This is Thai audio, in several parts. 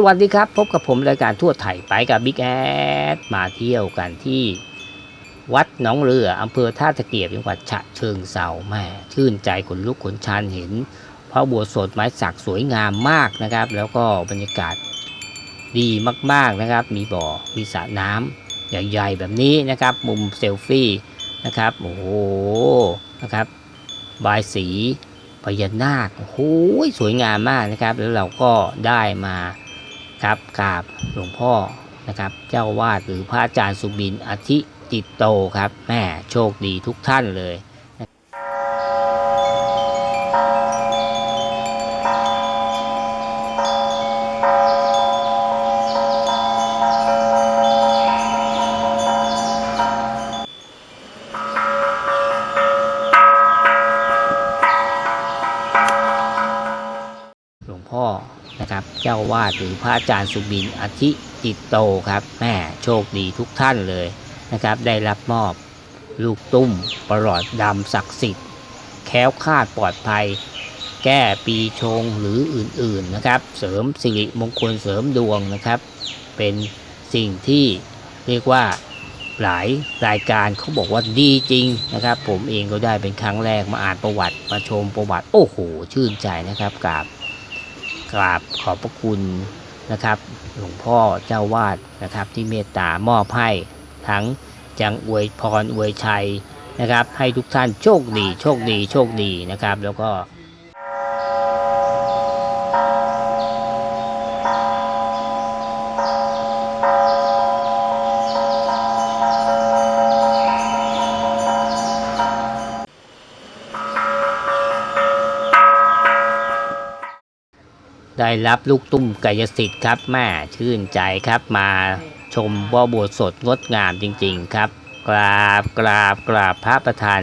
สวัสดีครับ พบกับผมรายการทั่วไทยไปกับบิ๊กแอดมาเที่ยวกันที่วัดหนองเรืออำเภอท่าตะเกียบจังหวัดฉะเชิงเซาแม่ชื่นใจขนลุกขนชันเห็นพระบัวสดไม้สักสวยงามมากนะครับ แล้วก็บรรยากาศดีมากๆนะครับ มีบ่อมีสระน้ำใหญ่ๆแบบนี้นะครับ มุมเซลฟี่นะครับโอ้โหนะครับบายสีพญานาคโอ้โหสวยงามมากนะครับ แล้วเราก็ได้มา ครับกราบหลวงพ่อนะครับ เจ้าวาดหรือพระอาจารย์สุบินอธิจิตโตครับแม่โชคดีทุกท่านเลยหลวงพ่อ นะครับ เจ้าวาดหรือพระอาจารย์สุบินอธิจิตโตครับแม่โชคดีทุกท่านเลยนะครับ ได้รับมอบลูกตุ้มประหลอดดำศักดิ์สิทธิ์ แค้วคาดปลอดภัย แก้ปีชงหรืออื่นๆนะครับ เสริมสิริมงคลเสริมดวงนะครับ เป็นสิ่งที่เรียกว่าหลายรายการเขาบอกว่าดีจริงนะครับ ผมเองก็ได้เป็นครั้งแรกมาอ่านประวัติมาชมประวัติ โอ้โห ชื่นใจนะครับกราบ กราบขอบพระคุณนะครับ หลวงพ่อเจ้าวาดนะครับ ที่เมตตามอบให้ทั้งจังอวยพรอวยชัยนะครับ ให้ทุกท่านโชคดี โชคดี โชคดีนะครับ แล้วก็ ได้รับลูกตุ้มกายสิทธิ์ครับแม่ชื่นใจครับมาชมว่าโบสถ์สดงดงามจริง ๆ ครับ กราบกราบกราบพระประธาน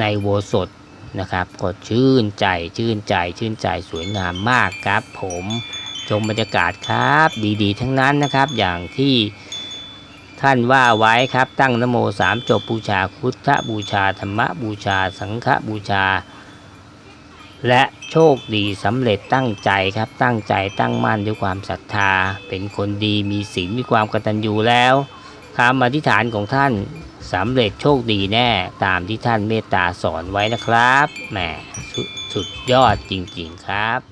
ในโบสถ์สดนะครับก็ชื่นใจชื่นใจชื่นใจสวยงามมากครับ ผมชมบรรยากาศครับ ดีๆ ทั้งนั้นนะครับ อย่างที่ท่านว่าไว้ครับตั้งนโมสามจบบูชาพุทธบูชาธรรมบูชาสังฆบูชา และโชคดีสำเร็จตั้งใจครับตั้งใจตั้งมั่นด้วยความศรัทธา เป็นคนดีมีศีลมีความกตัญญูแล้วคำอธิษฐานของท่านสำเร็จโชคดีแน่ตามที่ท่านเมตตาสอนไว้นะครับแหมสสุดยอดจริง ๆ ครับ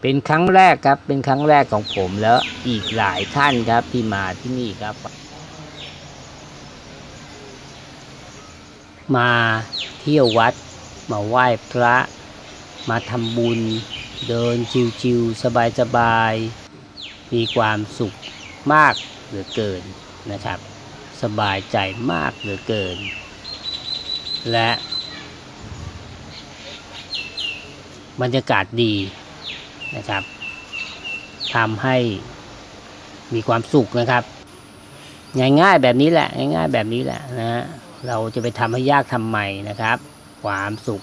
เป็นครั้งแรกครับ เป็นครั้งแรกของผมแล้วอีกหลายท่านครับที่มาที่นี่ครับ มาเที่ยววัด มาไหว้พระ มาทำบุญ เดินชิวๆสบายๆ มีความสุขมากเหลือเกินนะครับ สบายใจมากเหลือเกิน และ บรรยากาศดี นะครับทำให้มีความสุขนะครับ ง่ายๆแบบนี้แหละ ง่ายๆแบบนี้แหละนะฮะเราจะไปทำให้ยากทำไมนะครับ ความสุข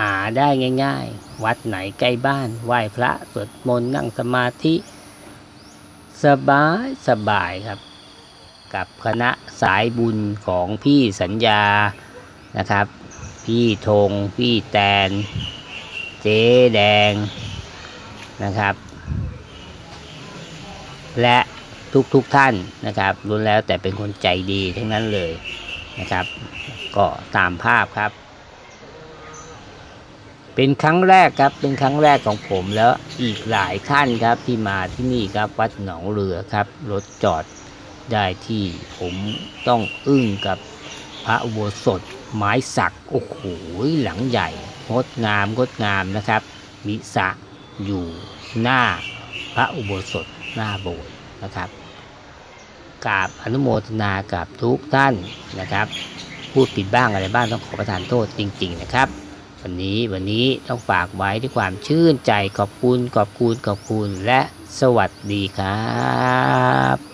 หาได้ง่าย ๆ วัดไหนใกล้บ้าน ไหว้พระสวดมนต์นั่งสมาธิ สบายสบายครับ กับคณะสายบุญของพี่สัญญานะครับ พี่ธงพี่แตน เจ๊แดง นะครับ และทุกๆทท่านนะครับล้วนแล้วแต่เป็นคนใจดีทั้งนั้นเลยนะครับ ก็ตามภาพครับ เป็นครั้งแรกครับเป็นครั้งแรกของผมแล้วอีกหลายท่านครับที่มาที่นี่ครับวัดหนองเรือครับรถจอดได้ที่ผมต้องอึ้งกับพระอุโบสถไม้สัก โอ้โหหลังใหญ่งดงามงดงามนะครับ มีสระ อยู่หน้าพระอุโบสถหน้าโบสถ์นะครับกราบอนุโมทนากับทุกท่านนะครับ พูดผิดบ้างอะไรบ้างต้องขอประทานโทษจริง ๆ นะครับ วันนี้วันนี้ต้องฝากไว้ด้วยความชื่นใจขอบคุณขอบคุณขอบคุณและสวัสดีครับ